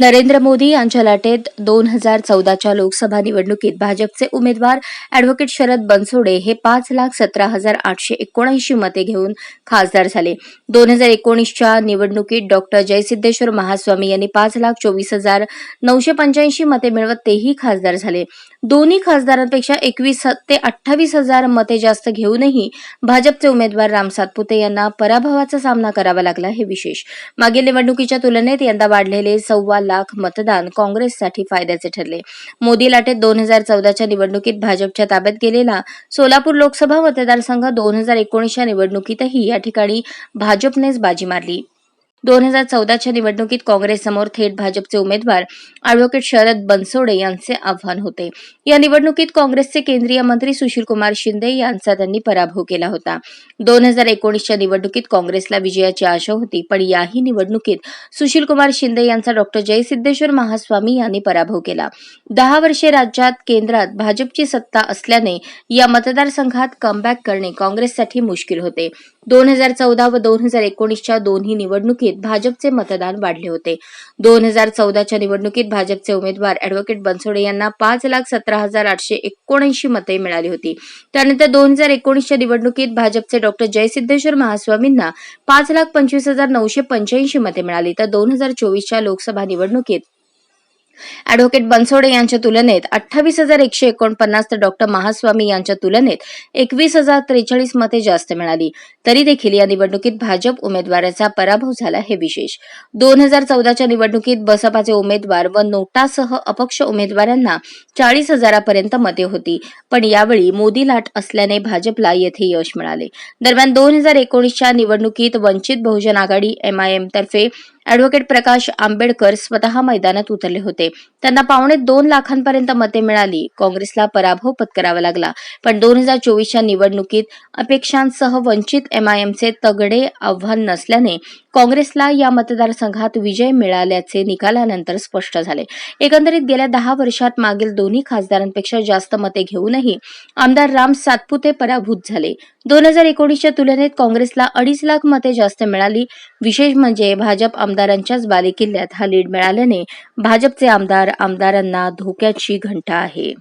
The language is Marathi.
नरेंद्र मोदी यांच्या लाटेत दोन हजार चौदाच्या लोकसभा निवडणुकीत भाजपचे उमेदवार अॅडव्होकेट शरद बनसोडे हे पाच लाख सतरा हजार आठशे एकोणऐंशी मते घेऊन खासदार झाले. दोन हजार एकोणीसच्या निवडणुकीत डॉक्टर जयसिद्धेश्वर महास्वामी यांनी पाच लाख चोवीस हजार नऊशे पंच्याऐंशी मते मिळवत तेही खासदार झाले. दोन्ही खासदारांपेक्षा एकवीस ते अठ्ठावीस हजार मते जास्त घेऊनही भाजपचे उमेदवार राम सातपुते यांना पराभवाचा सामना करावा लागला हे विशेष. मागील निवडणुकीच्या तुलनेत यंदा वाढलेले सव्वा लाख मतदान काँग्रेससाठी फायद्याचे ठरले. मोदी लाटेत दोन हजार चौदाच्या निवडणुकीत भाजपच्या ताब्यात गेलेला सोलापूर लोकसभा मतदारसंघ दोन हजार एकोणीसच्या निवडणुकीतही या ठिकाणी भाजपनेच बाजी मारली. दोन हजार चौदाच्या निवडणुकीत काँग्रेससमोर थेट भाजपचे उमेदवार अॅडव्होकेट शरद बनसोडे यांचे आव्हान होते. या निवडणुकीत काँग्रेसचे केंद्रीय मंत्री सुशीलकुमार शिंदे यांचा त्यांनी पराभव केला होता. दोन हजार एकोणीसच्या निवडणुकीत काँग्रेसला विजयाची आशा होती पण याही निवडणुकीत सुशीलकुमार शिंदे यांचा डॉक्टर जयसिद्धेश्वर महास्वामी यांनी पराभव केला. दहा वर्षे राज्यात केंद्रात भाजपची सत्ता असल्याने या मतदारसंघात कमबॅक करणे काँग्रेससाठी मुश्किल होते. दोन हजार चौदा व दोन हजार एकोणीसच्या दोन्ही निवडणुकीत भाजपचे मतदान वाढले होते. दोन हजार चौदाच्या निवडणुकीत भाजपचे उमेदवार अॅडव्होकेट बनसोडे यांना पाच लाख सतरा हजार आठशे एकोणऐंशी मते मिळाली होती. त्यानंतर दोन हजार एकोणीसच्या निवडणुकीत भाजपचे डॉक्टर जयसिद्धेश्वर महास्वामींना पाच लाख पंचवीस हजार नऊशे पंच्याऐंशी मते मिळाली. तर दोन हजार चोवीसच्या लोकसभा निवडणुकीत अॅडव्होकेट बनसोडे यांच्या तुलनेत अठ्ठावीस हजार एकशे एकोणपन्नास तर डॉक्टर महास्वामी यांच्या तुलनेत एकवीस हजार त्रेचाळीस मते जास्त मिळाली. तरी देखील या निवडणुकीत भाजप उमेदवाराचा पराभव झाला हे विशेष. दोन हजार चौदाच्या निवडणुकीत बसपाचे उमेदवार व नोटासह अपक्ष उमेदवारांना चाळीस हजारापर्यंत मते होती. पण यावेळी मोदी लाट असल्याने भाजपला येथे यश मिळाले. दरम्यान दोन हजार एकोणीसच्या निवडणुकीत वंचित बहुजन आघाडी एमआयएम तर्फे अॅडव्होकेट प्रकाश आंबेडकर स्वतः मैदानात उतरले होते. त्यांना पावणे दोन लाखांपर्यंत मते मिळाली. काँग्रेसला पराभव पत्करावा लागला. पण दोन हजार चोवीसच्या निवडणुकीत अपेक्षांसह वंचित एमआयएमचे तगडे आव्हान नसल्याने काँग्रेसला या मतदारसंघात विजय मिळाल्याचे निकालानंतर स्पष्ट झाले. एकंदरीत गेल्या दहा वर्षात मागील दोन्ही खासदारांपेक्षा जास्त मते घेऊनही आमदार राम सातपुते पराभूत झाले. दोन हजार एकोणीसच्या तुलनेत काँग्रेसला अडीच लाख मते जास्त मिळाली. विशेष म्हणजे भाजप आमदारांच्याच बालेकिल्ल्यात हा लीड मिळाल्याने भाजपचे आमदार आमदारांना धोक्याची घंटा आहे.